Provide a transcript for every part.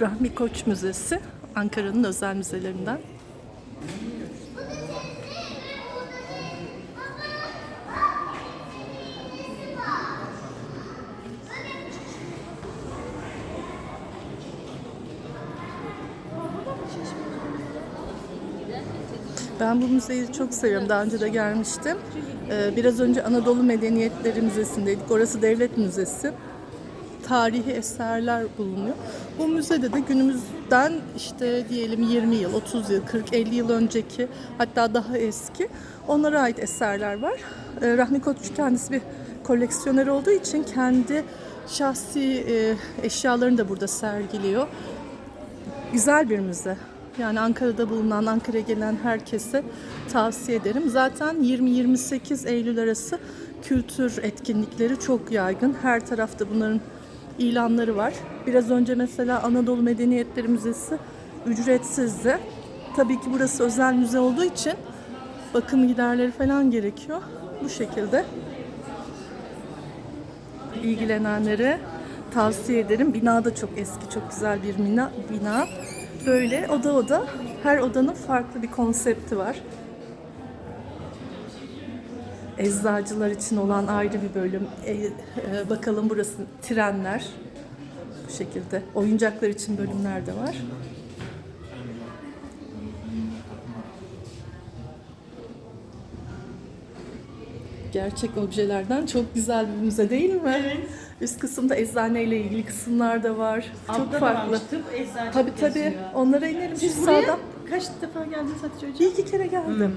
Rahmi Koç Müzesi, Ankara'nın özel müzelerinden. Ben bu müzeyi çok seviyorum. Daha önce de gelmiştim. Ee, Biraz önce Anadolu Medeniyetleri Müzesi'ndeydik. Orası devlet müzesi. Tarihi eserler bulunuyor. Bu müzede de günümüzden işte diyelim 20 yıl, 30 yıl, 40, 50 yıl önceki hatta daha eski onlara ait eserler var. Ee, Rahmi Koç kendisi bir koleksiyoner olduğu için kendi şahsi e, eşyalarını da burada sergiliyor. Güzel bir müze. Yani Ankara'da bulunan, Ankara'ya gelen herkese tavsiye ederim. Zaten 20-28 Eylül arası kültür etkinlikleri çok yaygın. Her tarafta bunların ilanları var. Biraz önce mesela Anadolu Medeniyetleri Müzesi ücretsizdi. Tabii ki burası özel müze olduğu için bakım giderleri falan gerekiyor. Bu şekilde ilgilenenlere tavsiye ederim. Bina da çok eski, çok güzel bir bina. bina. Böyle oda oda, her odanın farklı bir konsepti var. Eczacılar için olan ayrı bir bölüm. E, e, bakalım burası trenler. Bu şekilde. Oyuncaklar için bölümler de var. Gerçek objelerden çok güzel bir müze değil mi? Üst kısımda eczane ile ilgili kısımlar da var. Çok Altta da farklı. varmış, tıp, eczacılık Tabii tabii. Onlara inerim. Şu Buraya sağdan. kaç defa geldiniz Hatice Hocam? Bir iki kere geldim.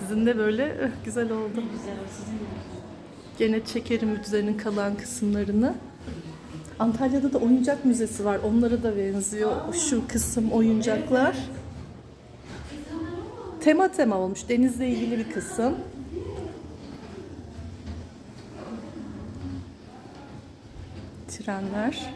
Sizin de böyle eh, güzel oldu. Güzel, sizin de. Gene çekerim müzenin kalan kısımlarını. Antalya'da da oyuncak müzesi var. Onlara da benziyor. Şu kısım oyuncaklar. Tema tema olmuş. Denizle ilgili bir kısım. Trenler.